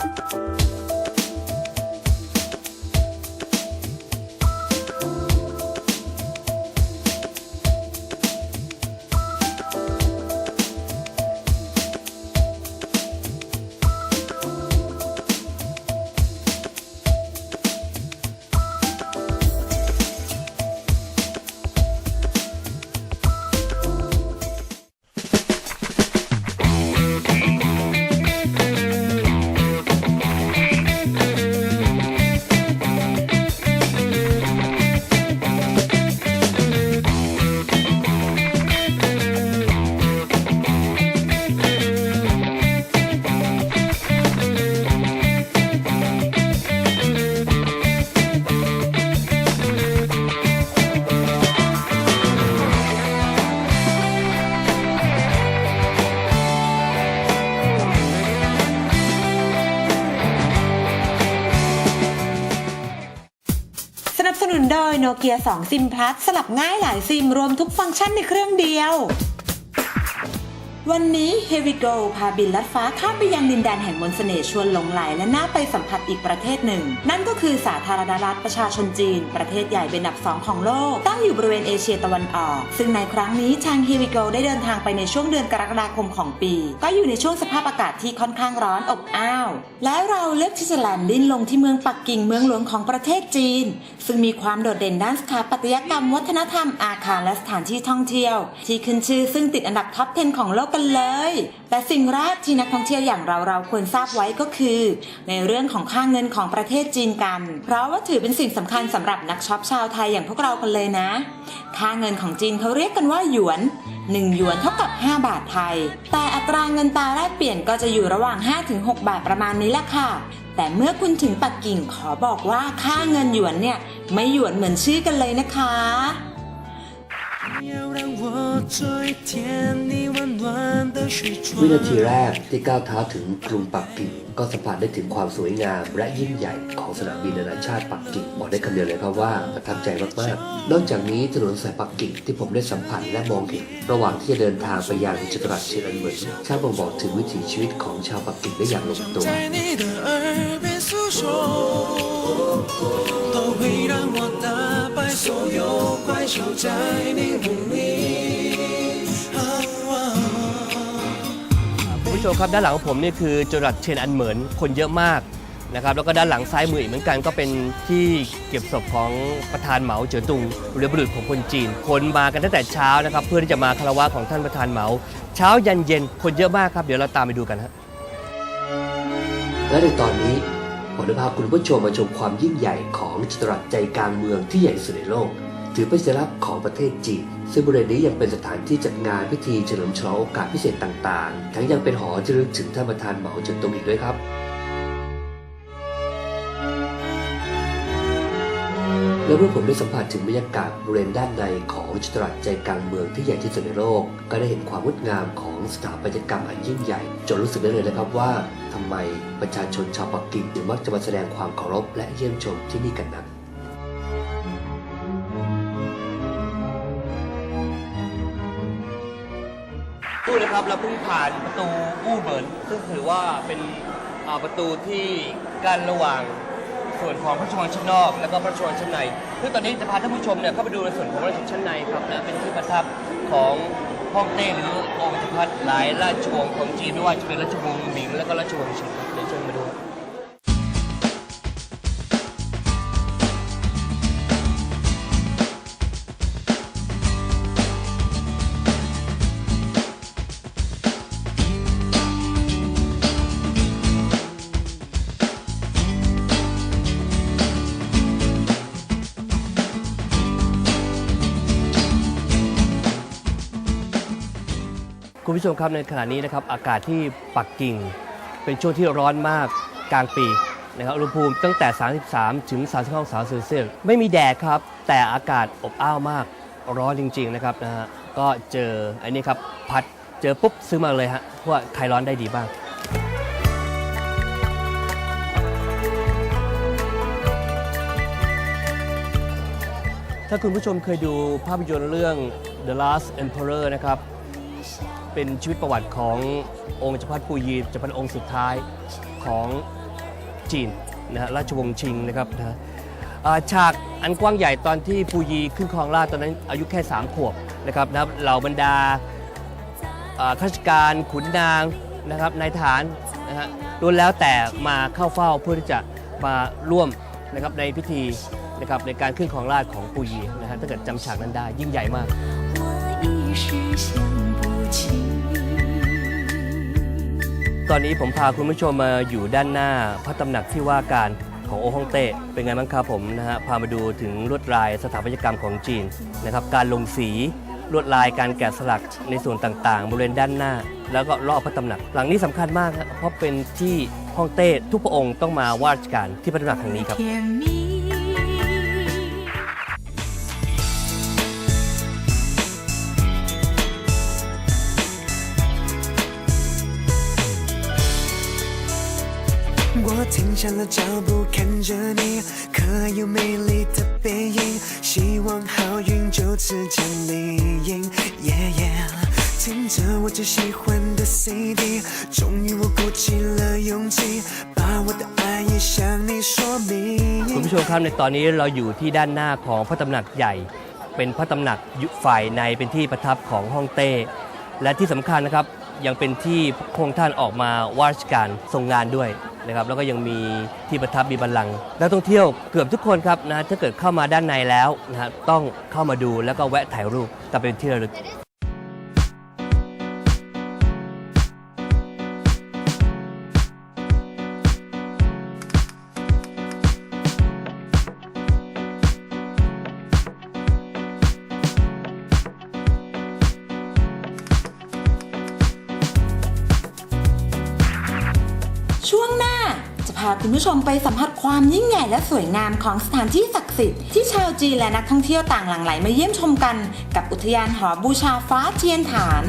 ส นับสนุนโดยโนเกีย2ซิมพลัสสลับง่ายหลายซิมรวมทุกฟังก์ชันในเครื่องเดียว วันนี้ h e v y Go พาบินลัดฟ้าข้ามไปยังดินแดนแห่งมนต์เสน่ห์ชวนหลงไหลและน่าไปสัมผัสอีกประเทศหนึ่ง นั่นก็คือสาธารณรัฐประชาชนจีน ประเทศใหญ่เป็นอันดับสองของโลก ตั้งอยู่บริเวณเอเชียตะวันออก ซึ่งในครั้งนี้ทาง h e v y Go ได้เดินทางไปในช่วงเดือนกรกฎาคมของปี ก็อยู่ในช่วงสภาพอากาศที่ค่อนข้างร้อนอบอ้าว และเราเลือกที่จะแลนดิ้นลงที่เมืองปักกิ่งเมืองหลวงของประเทศจีน ซึ่งมีความโดดเด่นด้านสถาปัตยกรรม วัฒนธรรมอาคารและสถานที่ท่องเที่ยว ที่ขึ้นชื่อซึ่งติดอันดับท็อป 10 ของโลกกันเลย แต่สิ่งแรกที่นักท่องเที่ยวอย่างเราเราควรทราบไว้ก็คือ ในเรื่องของค่าเงินของประเทศจีนกัน เพราะว่าถือเป็นสิ่งสำคัญสำหรับนักช็อปชาวไทยอย่างพวกเรากันเลยนะ ค่าเงินของจีนเขาเรียกกันว่าหยวน 1 หยวนเท่ากับ 5 บาทไทย แต่อัตราเงินตราแลกเปลี่ยนก็จะอยู่ระหว่าง 5-6 บาทประมาณนี้แหละค่ะแต่เมื่อคุณถึงปักกิ่งขอบอกว่าค่าเงินหยวนเนี่ย ไม่หยวนเหมือนชื่อกันเลยนะคะ วินาทีแรกที่ก้าวเท้าถึงกรุงปักกิ่ง ก็สัมผัสได้ถึงความสวยงาม และยิ่งใหญ่ของสนามบินนานาชาติปักกิ่งบอกได้คำเดียวเลยครับว่าประทับใจมากๆ นอกจากนี้ถนนสายปักกิ่งที่ผมได้สัมผัสและมองเห็น ระหว่างที่จะเดินทางไปยังจัตุรัสเชียงอันเหมินช่างบ่งบอกถึงวิถีชีวิตของชาวปักกิ่งได้อย่างลงตัว 在你的耳边诉说，都会让我 打败所有怪兽在你梦里。啊啊 คุณผู้ชมครับด้านหลังของผมนี่คือจังหวัดเชียนอันเหมินคนเยอะมากนะครับแล้วก็ด้านหลังซ้ายมืออีกเหมือนกันก็เป็นที่เก็บศพของประธานเหมาเจ๋อตุงเรือบุรุษของคนจีน คนมากันตั้งแต่เช้านะครับเพื่อที่จะมาคารวะของท่านประธานเหมา เช้ายันเย็นคนเยอะมากครับเดี๋ยวเราตามไปดูกันฮะ และในตอนนี้ ผมจะพาคุณผู้ชมมาชมความยิ่งใหญ่ของจัตุรัสใจกลางเมืองที่ใหญ่สุดในโลก ถือเป็นสัญลักษณ์ของประเทศจีนซึ่งบริเวณนี้ยังเป็นสถานที่จัดงานพิธีเฉลิมฉลองโอกาสพิเศษต่างๆ ทั้งยังเป็นหอที่ระลึกถึงท่านประธานเหมาเจ๋อตุงอีกด้วยครับ และเมื่อผมได้สัมผัสถึงบรรยากาศบริเวณด้านในของจัตุรัสใจกลางเมืองที่ใหญ่ที่สุดในโลก ก็ได้เห็นความงดงามของสถาปัตยกรรมอันยิ่งใหญ่ จนรู้สึกได้เลยนะครับว่าทำไมประชาชนชาวปักกิ่งถึงมักจะมาแสดงความเคารพและเยี่ยมชมที่นี่กันนักดูนะครับเราเพิ่งผ่านประตูอู้เหมินซึ่งถือว่าเป็นประตูที่กั้นระหว่าง ส่วนของพระราชวังชั้นนอก แล้วก็พระราชวังชั้นในซึ่งตอนนี้จะพาท่านผู้ชมเนี่ยเข้าไปดูในส่วนของพระราชวังชั้นในครับและเป็นที่ประทับของฮ่องเต้หรือองค์จักรพรรดิหลายราชวงศ์ของจีนไม่ว่าจะเป็นราชวงศ์หมิง และก็ราชวงศ์ชิงครับเดี๋ยวเชิญมาดู คุณผู้ชมครับในขณะนี้นะครับอากาศที่ปักกิ่ง เป็นช่วงที่ร้อนมากกลางปีนะครับอุณหภูมิตั้งแต่ 33 ถึง 35องศาเซลเซียสไม่มีแดดครับ แต่อากาศอบอ้าวมากร้อนจริง ๆ นะครับนะฮะก็เจออันนี้ครับพัดเจอปุ๊บซื้อมาเลยฮะว่าใครร้อนได้ดีบ้างถ้าคุณผู้ชมเคยดูภาพยนตร์เรื่อง The Last Emperor นะครับ เป็นชีวิตประวัติขององค์จักรพรรดิปูยีจักรพรรดิองค์สุดท้ายของจีนนะฮะราชวงศ์ชิงนะครับนะฉากอันกว้างใหญ่ตอนที่ปูยีขึ้นครองราชตอนนั้นอายุแค่ 3 ขวบนะครับนะเหล่าบรรดาข้าราชการขุนนางนะครับนายทานนะฮะล้วนแล้วแต่มาเข้าเฝ้าเพื่อที่จะมาร่วมนะครับในพิธีนะครับในการขึ้นของราชของปูยีนะฮะถ้าเกิดจำฉากนั้นได้ยิ่งใหญ่มาก ตอนนี้ผมพาคุณผู้ชมมาอยู่ด้านหน้าพระตำหนักที่ว่าการของโอฮ่องเต้เป็นไงบ้างครับผมนะฮะพามาดูถึงลวดลายสถาปัตยกรรมของจีนนะครับการลงสีลวดลายการแกะสลักในส่วนต่างๆ บริเวณด้านหน้า แล้วก็รอบพระตำหนัก หลังนี้สำคัญมากครับเพราะเป็นที่ฮ่องเต้ทุกพระองค์ต้องมาว่าราชการที่พระตำหนักแห่งนี้ครับ 甜蜜。我停下了脚步，看着你可爱又美丽的背影，希望好运就此降临。耶耶，听着我最喜欢的 CD，终于我鼓起了勇气，把我的爱意向你说明。 คุณผู้ชมครับในตอนนี้เราอยู่ที่ด้านหน้าของพระตำหนักใหญ่ เป็นพระตำหนักยุฝ่ายในเป็นที่ประทับของฮ่องเต้ และที่สำคัญนะครับยังเป็นที่พระองค์ท่านออกมาว่าราชการทรงงานด้วย นะครับแล้วก็ยังมีที่ประทับมีบัลลังก์นักท่องเที่ยวเกือบทุกคนครับนะถ้าเกิดเข้ามาด้านในแล้วนะฮะต้องเข้ามาดูแล้วก็แวะถ่ายรูปกลับเป็นที่ระลึกช่วงหน้า จะพาคุณผู้ชมไปสัมผัสความยิ่งใหญ่และสวยงามของสถานที่ศักดิ์สิทธิ์ที่ชาวจีนและนักท่องเที่ยวต่างหลั่งไหลมาเยี่ยมชมกัน กับอุทยานหอบูชาฟ้าเทียนฐาน